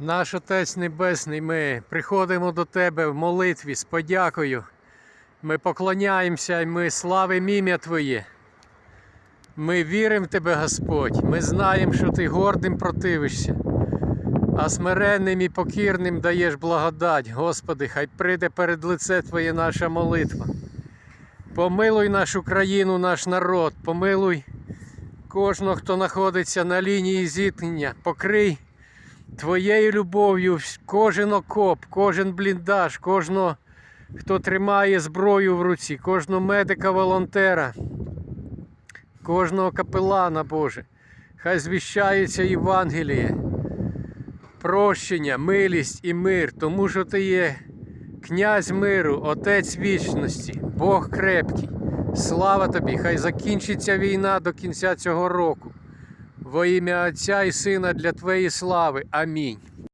Наш Отець Небесний, ми приходимо до Тебе в молитві з подякою. Ми поклоняємося і ми славимо ім'я Твоє. Ми віримо в Тебе, Господь. Ми знаємо, що Ти гордим противишся, а смиренним і покірним даєш благодать. Господи, хай прийде перед лице Твоє наша молитва. Помилуй нашу країну, наш народ, помилуй кожного, хто знаходиться на лінії зіткнення, покрий Твоєю любов'ю кожен окоп, кожен бліндаж, кожного, хто тримає зброю в руці, кожного медика, волонтера, кожного капелана, Боже. Хай звіщається Євангеліє, прощення, милість і мир, тому що Ти є князь миру, Отець вічності, Бог крепкий. Слава тобі! Хай закінчиться війна до кінця цього року. Во ім'я Отця і Сина для Твоєї слави. Амінь.